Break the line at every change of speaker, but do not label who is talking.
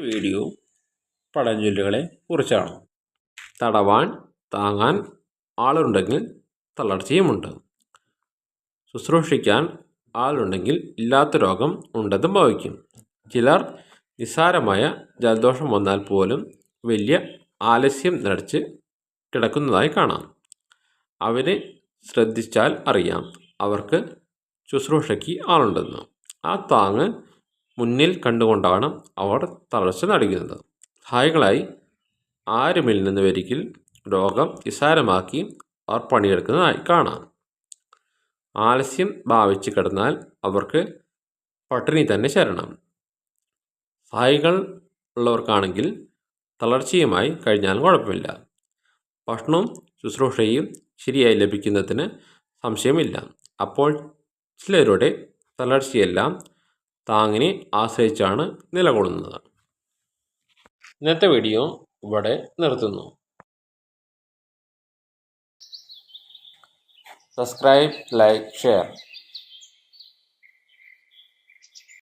Video പഴഞ്ചൊല്ലുകളെ കുറിച്ചാണ്. തടവാൻ താങ്ങാൻ ആളുണ്ടെങ്കിൽ തളർച്ചയുമുണ്ട് ശുശ്രൂഷിക്കാൻ ആളുണ്ടെങ്കിൽ ഇല്ലാത്ത രോഗം ഉണ്ടെന്നും ഭവിക്കും. ചിലർ നിസ്സാരമായ ജലദോഷം വന്നാൽ പോലും വലിയ ആലസ്യം നടിച്ച് കിടക്കുന്നതായി കാണാം. അവരെ ശ്രദ്ധിച്ചാൽ അറിയാം. അവർക്ക് ശുശ്രൂഷയ്ക്ക് ആളുണ്ടെന്ന്. ആ താങ്ങ് മുന്നിൽ കണ്ടുകൊണ്ടാണ് അവർ തളർച്ച നടിക്കുന്നത് സഹായികളായി നിന്ന് ഒരിക്കൽ രോഗം നിസ്സാരമാക്കി അവർ പണിയെടുക്കുന്നതായി കാണാം. ആലസ്യം ഭാവിച്ച് കിടന്നാൽ അവർക്ക് പട്ടിണി തന്നെ ശരണം. സഹായികൾ ഉള്ളവർക്കാണെങ്കിൽ തളർച്ചയുമായി കഴിഞ്ഞാലും കുഴപ്പമില്ല. ഭക്ഷണവും ശുശ്രൂഷയും ശരിയായി ലഭിക്കുന്നതിന് സംശയമില്ല. അപ്പോൾ ചിലരുടെ തളർച്ചയെല്ലാം താങ്ങിനെ ആശ്രയിച്ചാണ് നിലകൊള്ളുന്നത്. ഇന്നത്തെ വീഡിയോ ഇവിടെ നിർത്തുന്നു. Subscribe like share